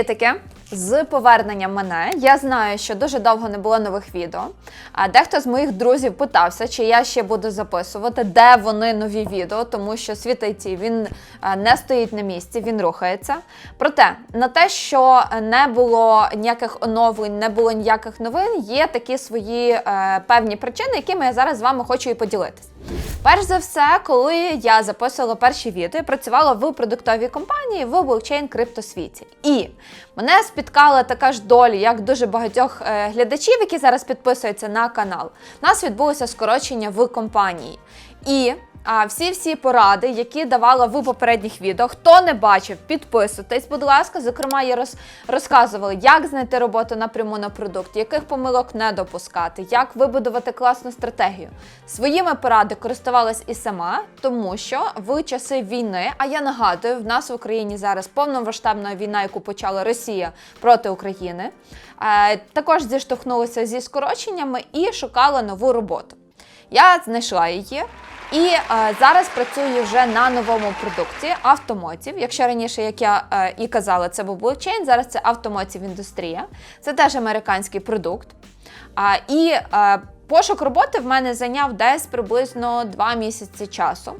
Привітики! З поверненням мене. Я знаю, що дуже довго не було нових відео. А дехто з моїх друзів питався, чи я ще буду записувати, де вони нові відео, тому що світ IT, він е, не стоїть на місці, він рухається. Проте на те, що не було ніяких оновлень, не було ніяких новин, є такі свої е, певні причини, якими я зараз з вами хочу і поділитись. Перш за все, коли я записувала перші відео, я працювала в продуктовій компанії в блокчейн криптосвіті. І мене спіткала така ж доля, як дуже багатьох е, глядачів, які зараз підписуються на канал. У нас відбулося скорочення в компанії. І а всі всі поради, які давала в попередніх відео. Хто не бачив, підписуйтесь, будь ласка. Зокрема, я роз, розказувала, як знайти роботу напряму на продукт, яких помилок не допускати, як вибудувати класну стратегію. Своїми поради користувалась і сама, тому що в часи війни, а я нагадую, в нас в Україні зараз повномасштабна війна, яку почала Росія проти України. е, Також зіштовхнулася зі скороченнями і шукала нову роботу. Я знайшла її. І е, зараз працюю вже на новому продукті автомотів. Якщо раніше, як я е, і казала, це був блокчейн, зараз це автомотів індустрія. Це теж американський продукт. А, і е, пошук роботи в мене зайняв десь приблизно два місяці часу.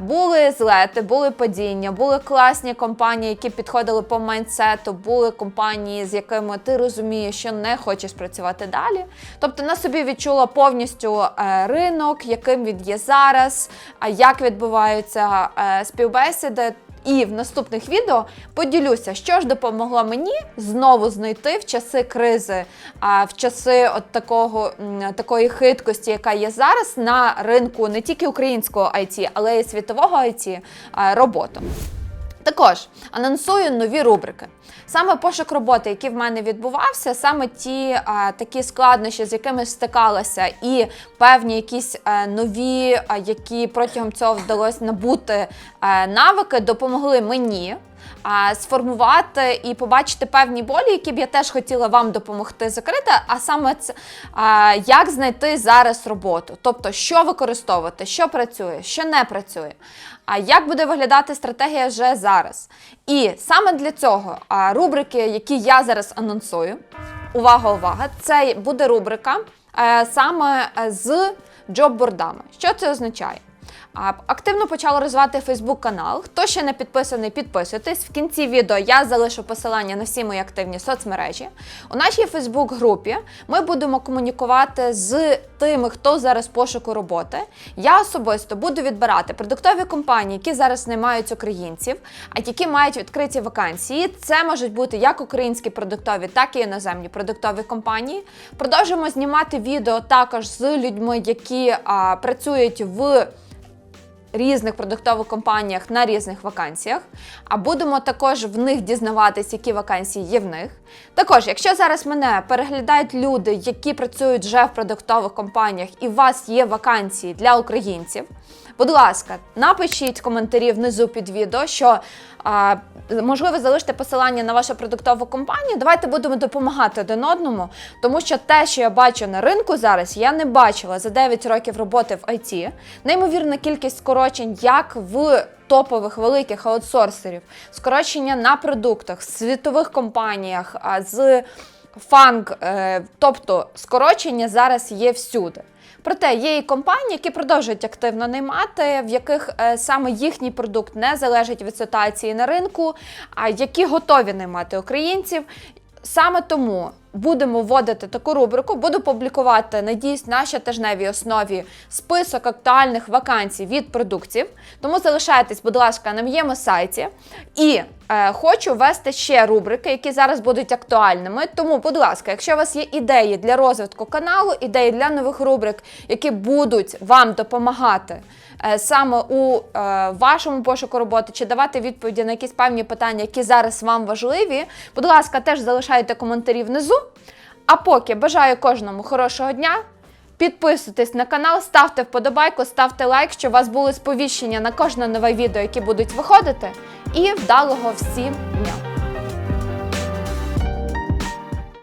Були злети, були падіння, були класні компанії, які підходили по майнсету, були компанії, з якими ти розумієш, що не хочеш працювати далі. Тобто на собі відчула повністю е, ринок, яким він є зараз, як відбуваються е, співбесіди. І в наступних відео поділюся, що ж допомогло мені знову знайти в часи кризи, а в часи от такого такої хиткості, яка є зараз на ринку не тільки українського IT, але й світового IT, роботу. Також анонсую нові рубрики. Саме пошук роботи, який в мене відбувався, саме ті а, такі складнощі, з якими стикалася, і певні якісь а, нові, а, які протягом цього вдалося набути а, навики, допомогли мені. Сформувати і побачити певні болі, які б я теж хотіла вам допомогти закрити. А саме це як знайти зараз роботу, тобто що використовувати, що працює, що не працює. А як буде виглядати стратегія вже зараз? І саме для цього рубрики, які я зараз анонсую, увага, увага, це буде рубрика е, саме е, з джоббордами. Що це означає? Активно почала розвивати Facebook канал. Хто ще не підписаний, підписуйтесь. В кінці відео я залишу посилання на всі мої активні соцмережі. У нашій Facebook групі ми будемо комунікувати з тими, хто зараз пошуку роботи. Я особисто буду відбирати продуктові компанії, які зараз наймають українців, а які мають відкриті вакансії. Це можуть бути як українські продуктові, так і іноземні продуктові компанії. Продовжимо знімати відео також з людьми, які а, працюють в різних продуктових компаніях на різних вакансіях, а будемо також в них дізнаватись, які вакансії є в них. Також, якщо зараз мене переглядають люди, які працюють вже в продуктових компаніях, і у вас є вакансії для українців. Будь ласка, напишіть коментарі внизу під відео, що можливо залиште посилання на вашу продуктову компанію. Давайте будемо допомагати один одному, тому що те, що я бачу на ринку зараз, я не бачила за 9 років роботи в IT. Неймовірна кількість скорочень, як в топових великих аутсорсерів, скорочення на продуктах, світових компаніях, з фанк, е, тобто скорочення зараз є всюди. Проте є і компанії, які продовжують активно наймати, в яких е, саме їхній продукт не залежить від ситуації на ринку, а які готові наймати українців. Саме тому будемо вводити таку рубрику, буду публікувати, надіюсь, на щотижневій основі список актуальних вакансій від продуктів. Тому залишайтесь, будь ласка, на моєму сайті. І хочу ввести ще рубрики, які зараз будуть актуальними. Тому, будь ласка, якщо у вас є ідеї для розвитку каналу, ідеї для нових рубрик, які будуть вам допомагати е, саме у е, вашому пошуку роботи, чи давати відповіді на якісь певні питання, які зараз вам важливі, будь ласка, теж залишайте коментарі внизу. А поки бажаю кожному хорошого дня. Підписуйтесь на канал, ставте вподобайку, ставте лайк, щоб у вас були сповіщення на кожне нове відео, які будуть виходити. І вдалого всім дня!